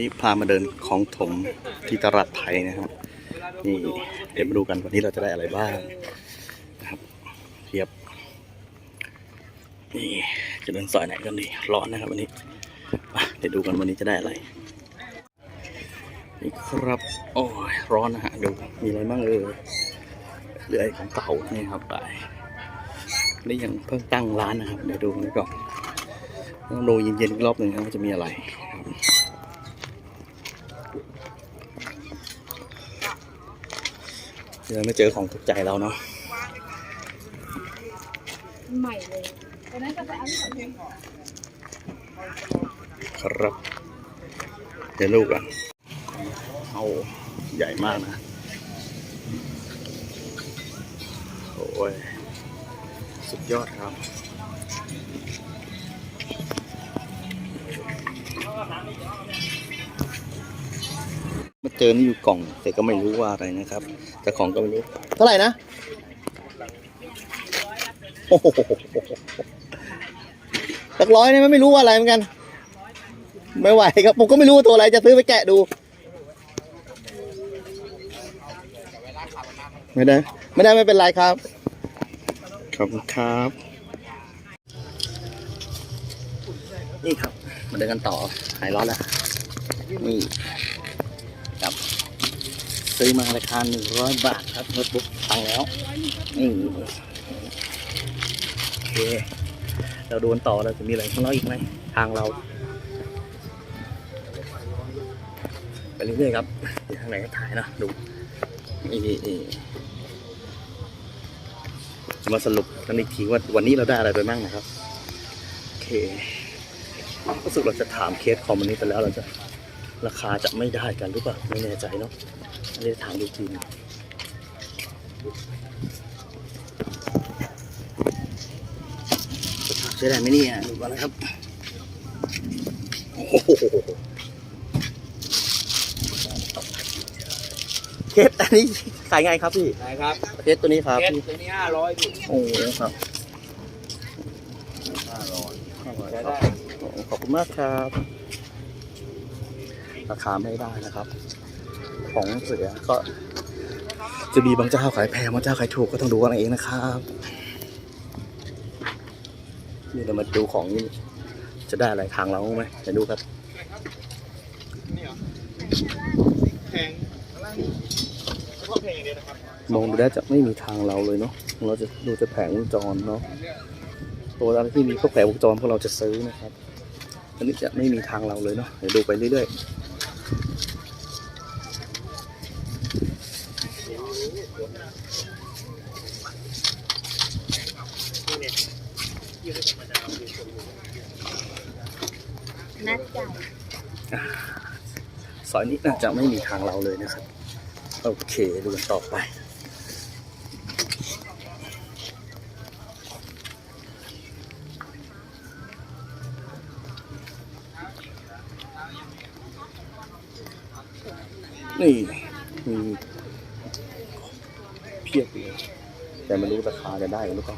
นี่พามาเดินของถมที่ตลาดไทยนะครับ นี่เดี๋ยวมาดูกันวันนี้เราจะได้อะไรบ้างนะครับเทียบนี่จะเดินซอยไหนกันดีร้อนนะครับวันนี้เดี๋ยวดูกันวันนี้จะได้อะไรนี่ครับโอ้ยร้อนนะฮะดูมีอะไรบ้างเออเหลือไอของเก่านี่ครับไปนี่ยังเพิ่งตั้งร้านนะครับเดี๋ยวดูกันก่อนต้องดูเย็นๆอีกรอบหนึ่งนะว่าจะมีอะไรครับ เดี๋ยวไม่เจอของถูกใจเราเนาะใหม่เลยตอนนั้นก็ไปเอาที่สำเพ็งครับ เดี๋ยวลูกกันเอาใหญ่มากนะ โอ้ย สุดยอดครับ เจอนี่อยู่กล่อง แต่ก็ไม่รู้ว่าอะไรนะครับ แต่ของก็ไม่รู้ เท่าไหร่นะโอ้โหหลักร้อยเนี่ยไม่รู้ว่าอะไรเหมือนกัน ไม่ไหวครับผมก็ไม่รู้ว่าตัวอะไรจะซื้อไปแกะดู ไม่ได้ ไม่ได้ไม่เป็นไรครับ ขอบคุณครับ นี่ครับ มาเดินกันต่อหายร้อนแล้วนี่ครับ ซื้อมาราคาหนึ่งร้อยบาทครับโน้ตบุ๊กตังแล้วนี่โอเคเราโดนต่อเราจะมีอะไรข้างนอกอีกไหมทางเราไปเรื่อยๆครับทางไหนก็ถ่ายนะดูนี่มาสรุปกันอีกทีว่าวันนี้เราได้อะไรไปบ้างนะครับ โอเครู้สึกเราจะถามเคสคอมวันนี้ไปแล้วเราจะ ราคาจะไม่ได้กันหรือเปล่าไม่แน่ใจเนาะอันนี้ถามดูทีนึงจะถามใช้ได้ไหมเนี่ยดูก่อนนะครับโอ้โหเคสอันนี้ขายไงครับพี่ไหนครับเคสตัวนี้ครับเพชรพี่ตัวนี้ห้าร้อยพี่โอ้โหครับห้าร้อยครับใช้ได้ขอบคุณมากครับ ราคาไม่ได้นะครับ ของเสือก็จะมีบางเจ้าขายแพงบางเจ้าขายถูกก็ต้องดูกันเองนะครับนี่เรามาดูของนี่จะได้อะไรทางเราไหมเดี๋ยวดูครับมองดูแล้จะไม่มีทางเราเลยเนาะเราจะดูจะแผงวงจรเนาะตัวอะไรที่มีพวกแผงวงจรพวกเราจะซื้อนะครับอันนี้จะไม่มีทางเราเลยเนาะเดี๋ยวดูไปเรื่อยๆ นัดใจซอยนี้น่าจะไม่มีทางเราเลยนะครับ โอเคดูกันต่อไป นี่มีเพียบเลย แต่ไม่รู้ราคาจะได้หรือเปล่า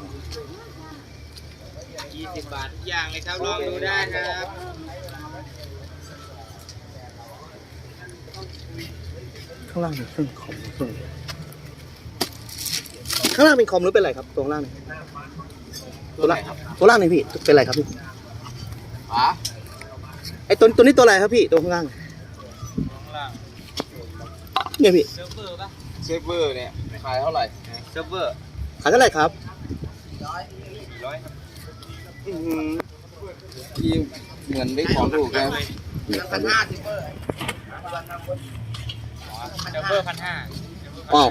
ยี่สิบบาททุกอย่างเลยครับ ลองดูได้ครับข้างล่างเป็นเครื่องคอมเครื่องข้างล่างเป็นคอมหรือเป็นอะไรครับตัวข้างล่างเนี่ยตัวล่างตัวล่างนี่พี่เป็นอะไรครับพี่อ๋อไอตัวตัวนี้ตัวอะไรครับพี่ตัวข้างล่างข้างล่าง เนี่ยพี่เซิร์ฟเวอร์ปะเซิร์ฟเวอร์เนี่ยขายเท่าไหร่เซิร์ฟเวอร์ขายเท่าไหร่ครับสี่ร้อยครับที่เหมือนได้ของถูกเลยพันห้าเซิร์ฟเวอร์พันห้าอ๋อ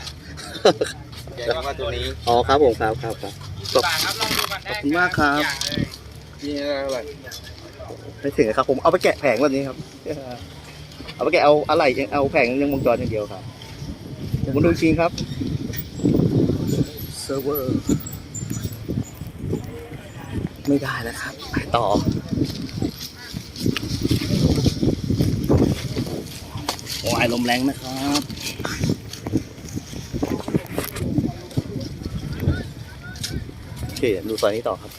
ใหญ่กว่าตัวนี้อ๋อครับผมครับครับครับยี่สิบบาทครับลองดูกันได้ขอบคุณมากครับทุอย่างเลยนี่เท่าไหร่ไม่ถึงครับผมเอาไปแกะแผงวันนี้ครับ เอาไปแกะเอาอะไรเอาแผงยังวงจรอย่างเดียวครับผมดูชิงครับเซิร์ฟเวอร์ไม่ได้แล้วครับ ไปต่อ โอ้ยลมแรงนะครับโอเคดูซอยนี้ต่อครับ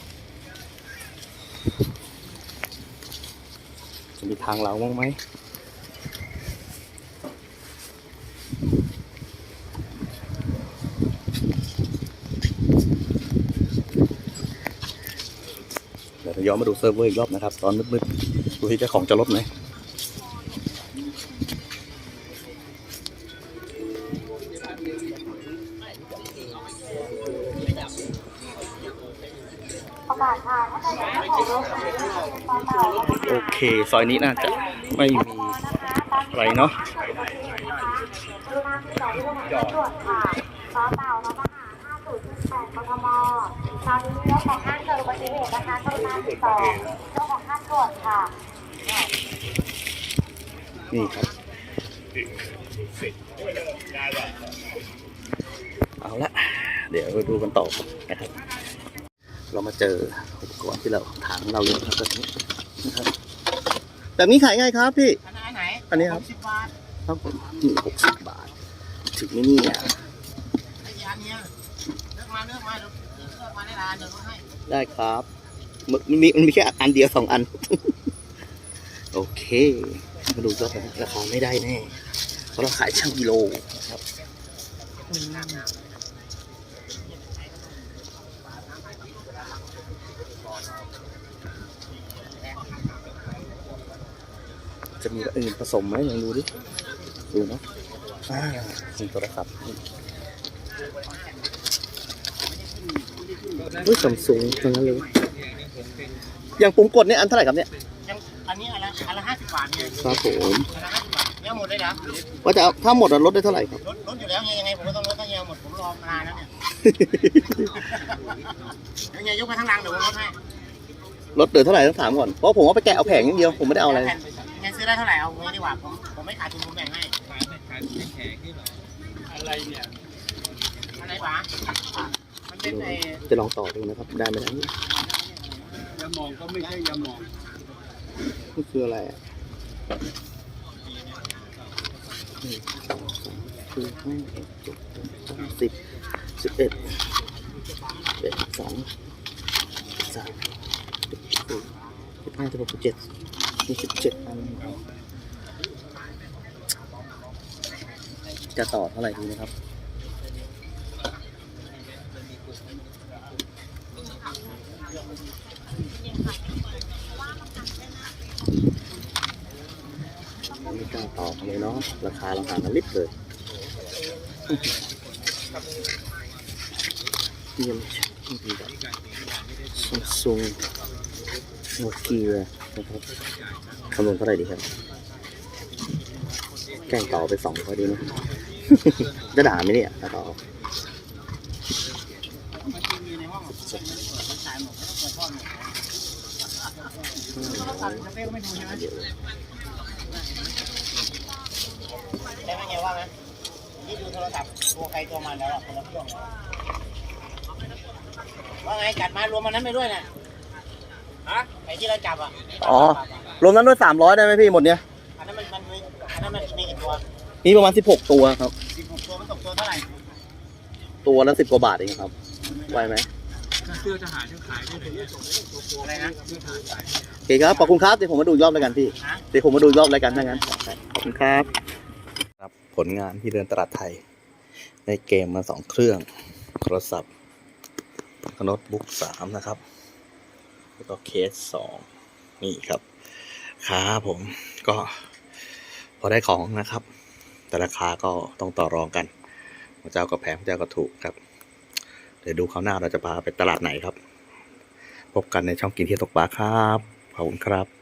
จะมีทางเราบ้างไหม ย้อนมาดูเซิร์ฟเวอร์อีกรอบนะครับ ตอนมืดๆดูที่เจ้าของจะลดไหมโอเค ซอยนี้น่าจะไม่มีอะไรเนาะกรุณาติดต่อที่โรงพยาบาลตรวจค่ะต่อเต่าทหาร5028กทม ตอนนี้เจ้าของห้างเกิดอุบัติเหตุนะคะกรุณาติดต่อเจ้าของห้างตรวจค่ะ นี่ครับ เอาละ เดี๋ยวเราดูกันต่อนะครับ เรามาเจออุปกรณ์ที่เราถามเราอยู่ครับแบบนี้นะครับแบบนี้ขายไงครับพี่ อันไหนอันนี้ครับ สิบบาทครับผมนี่หกสิบบาท ถึงไม่นี่อะไอ้ยานเนี้ยเลือกมาเลือกมาเดี๋ยว ได้ครับมันมีมันมีแค่อันเดียวสองอัน โอเค มาดูยอดราคาไม่ได้แน่ เพราะเราขายช่างกิโลครับจะมีอื่นผสมไหมลองดูดิ ดูเนาะอ่าจริงตัวละครับ เฮ้ยซัมซุงทั้งนั้นเลยอย่างปุ่มกดเนี่ยอันเท่าไหร่ครับเนี่ยยังอันนี้อันละอันละห้าสิบบาทเนี่ยครับผมอันละห้าสิบบาทเนี่ยหมดเลยนะว่าจะเอาถ้าหมดอะลดได้เท่าไหร่ครับลดลดอยู่แล้วไงยังไงผมก็ต้องลดถ้าเฮียหมดผมรอมานานแล้วเนี่ยเดี๋ยวเฮียยกไปทั้งรังเดี๋ยวผมลดให้ลดเหลือเท่าไหร่ต้องถามก่อนเพราะผมว่าไปแกะเอาแผงอย่างเดียวผมไม่ได้เอาอะไรแผ่นเฮียซื้อได้เท่าไหร่เอาเงี้ยดีกว่าผมผมไม่ขาดทุนผมแบ่งให้อะไรเนี่ยอันไหนป๋ามัน เป็นไอ้จะลองต่อดูนะครับ ได้ไหมนะยามองก็ไม่ใช่ยามองนี่คืออะไรอะหนึ่งสองสามสี่ห้าหกเจ็ดแปดเก้าสิบสิบเอ็ดเอ็ดสองสามสี่สิบห้าสิบหกสิบเจ็ดมีสิบเจ็ดอันจะต่อเท่าไหร่ดีนะครับ ไม่กล้าตอบเลยเนาะราคาเราห่างกันลิบเลยเยี่ยมไม่ดีแบบซัมซุงโนเกียนะครับคำนวณเท่าไหร่ดีครับ แกล้งต่อไปสองพอดีนะจะด่าไหมเนี่ยถ้าต่อมีในห้องขายหมดไม่ต้องเปิดพ่อหมดเขาตัดสเปคไม่ดูใช่ไหมเดี๋ยว ใช่ไหมเฮียว่าไหมนี่ดูโทรศัพท์ตัวใครตัวมันแล้วอะคนละเครื่องแล้วว่าไงจัดมารวมมันนั้นไปด้วยนะฮะไอ้ที่เราจับอะอ๋อ รวมนั้นด้วยสามร้อยได้ไหมพี่หมดเนี่ยอันนั้นมันมันมีอันนั้นมันมีกี่ตัวมีประมาณสิบหกตัวครับสิบหกตัวมันตกตัวเท่าไหร่ตัวละสิบกว่าบาทเองครับไหวไหมเสื้อทหารยังขายไม่ถึงอะไรนะเสื้อทหารขายโอเคครับขอบคุณครับเดี๋ยวผมมาดูอีกรอบแล้วกันพี่ฮะเดี๋ยวผมมาดูอีกรอบแล้วกันถ้างั้นขอบคุณครับครับ ผลงานที่เดินตลาดไทย ในเกมมาสองเครื่องโทรศัพท์โน้ตบุ๊กสามนะครับ แล้วก็เคสสองนี่ครับครับผมก็พอได้ของนะครับ แต่ราคาก็ต้องต่อรองกันพระเจ้าก็แพงพระเจ้าก็ถูกครับ เดี๋ยวดูคราวหน้าเราจะพาไปตลาดไหนครับ พบกันในช่องกินเที่ยวตกปลาครับขอบคุณครับ